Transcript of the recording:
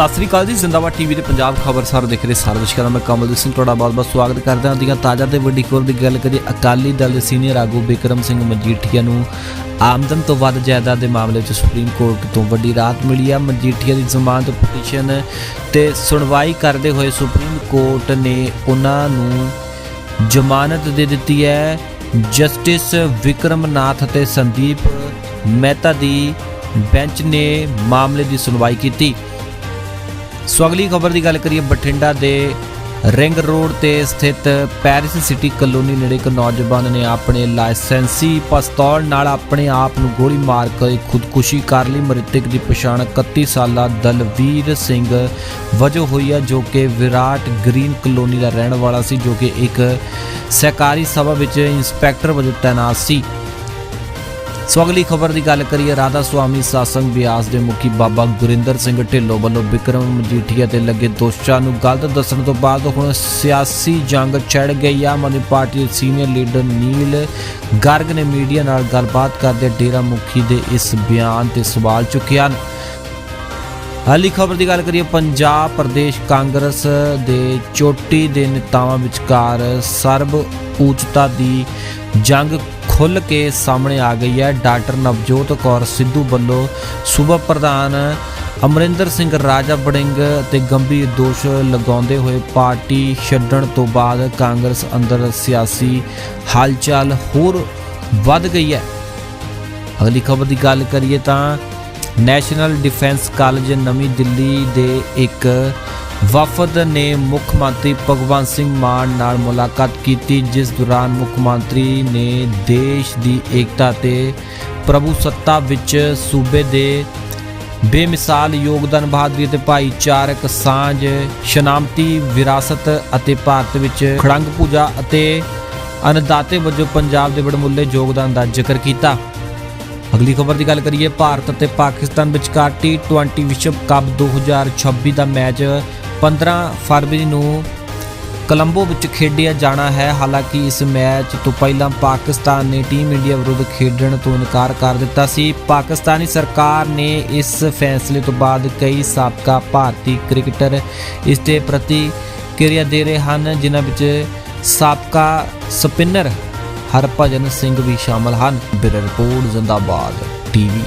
ਸਤਿ ਸ੍ਰੀ ਅਕਾਲ ਜੀ, ਜ਼ਿੰਦਾਬਾਦ ਟੀਵੀ ਦੇ ਪੰਜਾਬ ਖਬਰ ਸਾਰ ਦੇਖ ਰਹੇ ਸਾਰੇ ਦਰਸ਼ਕਾਂ ਦਾ, ਮੈਂ ਕਮਲਦੀਪ ਸਿੰਘ ਤੁਹਾਡਾ ਬਹੁਤ-ਬਹੁਤ ਸਵਾਗਤ ਕਰਦਾ ਹਾਂ। ਦੀਆਂ ਤਾਜ਼ਾ ਤੇ ਵੱਡੀ ਖਬਰ ਦੀ ਗੱਲ ਕਰੀਏ, ਅਕਾਲੀ ਦਲ ਦੇ ਸੀਨੀਅਰ ਆਗੂ ਬਿਕਰਮ ਸਿੰਘ ਮਜੀਠੀਆ ਨੂੰ ਆਮਦਨ ਤੋਂ ਵੱਧ ਜਾਇਦਾਦ ਦੇ ਮਾਮਲੇ 'ਚ ਸੁਪਰੀਮ ਕੋਰਟ ਤੋਂ ਵੱਡੀ ਰਾਹਤ ਮਿਲੀ ਆ। ਮਜੀਠੀਆ ਦੀ ਜ਼ਮਾਨਤ ਪਟੀਸ਼ਨ ਤੇ ਸੁਣਵਾਈ ਕਰਦੇ ਹੋਏ ਸੁਪਰੀਮ ਕੋਰਟ ਨੇ ਉਹਨਾਂ ਨੂੰ ਜ਼ਮਾਨਤ ਦੇ ਦਿੱਤੀ ਹੈ। ਜਸਟਿਸ ਵਿਕਰਮ ਨਾਥ ਅਤੇ ਸੰਦੀਪ ਮਹਿਤਾ ਦੀ ਬੈਂਚ ਨੇ ਮਾਮਲੇ ਦੀ ਸੁਣਵਾਈ ਕੀਤੀ। ਸੋ ਅਗਲੀ ਖਬਰ ਦੀ ਗੱਲ ਕਰੀਏ ਬਠਿੰਡਾ ਦੇ ਰਿੰਗ ਰੋਡ ਤੇ ਸਥਿਤ ਪੈਰਿਸ ਸਿਟੀ ਕਲੋਨੀ ਨੇੜੇ ਇੱਕ ਨੌਜਵਾਨ ਨੇ ਆਪਣੇ ਲਾਇਸੈਂਸੀ ਪਿਸਤੌਲ ਨਾਲ ਆਪਣੇ ਆਪ ਨੂੰ ਗੋਲੀ ਮਾਰ ਕੇ ਖੁਦਕੁਸ਼ੀ ਕਰ ਲਈ। ਮ੍ਰਿਤਕ ਦੀ ਪਛਾਣ 31 ਸਾਲਾ ਦਲਵੀਰ ਸਿੰਘ ਵਜੋਂ ਹੋਈ ਹੈ, ਜੋ ਕਿ ਵਿਰਾਟ ਗ੍ਰੀਨ ਕਲੋਨੀ ਦਾ ਰਹਿਣ ਵਾਲਾ ਸੀ, ਜੋ ਕਿ ਇੱਕ ਸਹਿਕਾਰੀ ਸਭਾ ਵਿੱਚ ਇੰਸਪੈਕਟਰ ਵਜੋਂ ਤਾਇਨਾਤ ਸੀ। ਸੋ ਅਗਲੀ ਖਬਰ ਦੀ ਗੱਲ ਕਰੀਏ, ਰਾਧਾ ਸੁਆਮੀ ਸਾਸੰਗ ਬਿਆਸ ਦੇ ਮੁਖੀ ਬਾਬਾ ਗੁਰਿੰਦਰ ਸਿੰਘ ਢਿੱਲੋਂ ਵੱਲੋਂ ਵਿਕਰਮ ਮਜੀਠੀਆ ਤੇ ਲੱਗੇ ਦੋਸ਼ਾਂ ਨੂੰ ਗਲਤ ਦੱਸਣ ਤੋਂ ਬਾਅਦ ਹੁਣ ਸਿਆਸੀ ਜੰਗ ਛਿੜ ਗਈ। ਆ ਆਮ ਆਦਮੀ ਪਾਰਟੀ ਦੇ ਸੀਨੀਅਰ ਲੀਡਰ ਨੀਲ ਗਰਗ ਨੇ ਮੀਡੀਆ ਨਾਲ ਗੱਲਬਾਤ ਕਰਦੇ ਡੇਰਾ ਮੁਖੀ ਦੇ ਇਸ ਬਿਆਨ ਤੇ ਸਵਾਲ ਚੁੱਕੇ ਹਨ ਹਾਲੀ ਖਬਰ ਦੀ ਗੱਲ ਕਰੀਏ, ਪੰਜਾਬ ਪ੍ਰਦੇਸ਼ ਕਾਂਗਰਸ ਦੇ ਚੋਟੀ ਦੇ ਨੇਤਾਵਾਂ ਵਿਚਕਾਰ ਸਰਬ ਉੱਚਤਾ ਦੀ ਜੰਗ ਖੁੱਲ ਕੇ ਸਾਹਮਣੇ ਆ ਗਈ ਹੈ। ਡਾਕਟਰ ਨਵਜੋਤ ਕੌਰ ਸਿੱਧੂ ਵੱਲੋਂ ਸੂਬਾ ਪ੍ਰਧਾਨ ਅਮਰਿੰਦਰ ਸਿੰਘ ਰਾਜਾ ਬੜਿੰਗ ਤੇ ਗੰਭੀਰ ਦੋਸ਼ ਲਗਾਉਂਦੇ ਹੋਏ ਪਾਰਟੀ ਛੱਡਣ ਤੋਂ ਬਾਅਦ ਕਾਂਗਰਸ ਅੰਦਰ ਸਿਆਸੀ ਹਲਚਲ ਹੋਰ ਵੱਧ ਗਈ ਹੈ। ਅਗਲੀ ਖਬਰ ਦੀ ਗੱਲ ਕਰੀਏ ਤਾਂ ਨੈਸ਼ਨਲ ਡਿਫੈਂਸ ਕਾਲਜ ਨਵੀਂ ਦਿੱਲੀ ਦੇ ਇੱਕ ਵਫਦ ਨੇ ਮੁੱਖ ਮੰਤਰੀ ਭਗਵੰਤ ਸਿੰਘ ਮਾਨ ਨਾਲ ਮੁਲਾਕਾਤ ਕੀਤੀ, ਜਿਸ ਦੌਰਾਨ ਮੁੱਖ ਮੰਤਰੀ ਨੇ ਦੇਸ਼ ਦੀ ਏਕਤਾ ਤੇ ਪ੍ਰਭੂ ਸੱਤਾ ਵਿੱਚ ਸੂਬੇ ਦੇ ਬੇਮਿਸਾਲ ਯੋਗਦਾਨ, ਬਹਾਦਰੀ ਅਤੇ ਭਾਈਚਾਰਕ ਸਾਂਝ, ਸ਼ਨਾਮਤੀ, ਵਿਰਾਸਤ ਅਤੇ ਭਾਰਤ ਵਿੱਚ ਖੜੰਗ ਪੂਜਾ ਅਤੇ ਅਨਦਾਤੇ ਵਜੋਂ ਪੰਜਾਬ ਦੇ ਵਡਮੁੱਲੇ ਯੋਗਦਾਨ ਦਾ ਜ਼ਿਕਰ ਕੀਤਾ। ਅਗਲੀ ਖਬਰ ਦੀ ਗੱਲ ਕਰੀਏ, ਭਾਰਤ ਅਤੇ ਪਾਕਿਸਤਾਨ ਵਿਚਕਾਰ T20 ਵਿਸ਼ਵ ਕੱਪ 2026 ਦਾ ਮੈਚ 15 ਫਰਵਰੀ ਨੂੰ ਕੋਲੰਬੋ ਵਿੱਚ ਖੇਡਿਆ ਜਾਣਾ ਹੈ। ਹਾਲਾਂਕਿ ਇਸ ਮੈਚ ਤੋਂ ਪਹਿਲਾਂ ਪਾਕਿਸਤਾਨ ਨੇ ਟੀਮ ਇੰਡੀਆ ਵਿਰੁੱਧ ਖੇਡਣ ਤੋਂ ਇਨਕਾਰ ਕਰ ਦਿੱਤਾ ਸੀ। ਪਾਕਿਸਤਾਨੀ ਸਰਕਾਰ ਨੇ ਇਸ ਫੈਸਲੇ ਤੋਂ ਬਾਅਦ ਕਈ ਸਾਬਕਾ ਭਾਰਤੀ ਕ੍ਰਿਕਟਰ ਇਸ ਦੇ ਪ੍ਰਤੀ ਕਿਰਿਆ ਦੇ ਰਹੇ ਹਨ, ਜਿਨ੍ਹਾਂ ਵਿੱਚ ਸਾਬਕਾ ਸਪਿਨਰ ਹਰਭਜਨ ਸਿੰਘ ਵੀ ਸ਼ਾਮਲ ਹਨ। ਬਿਰ ਰਿਪੋਰਟ, ਜ਼ਿੰਦਾਬਾਦ ਟੀਵੀ।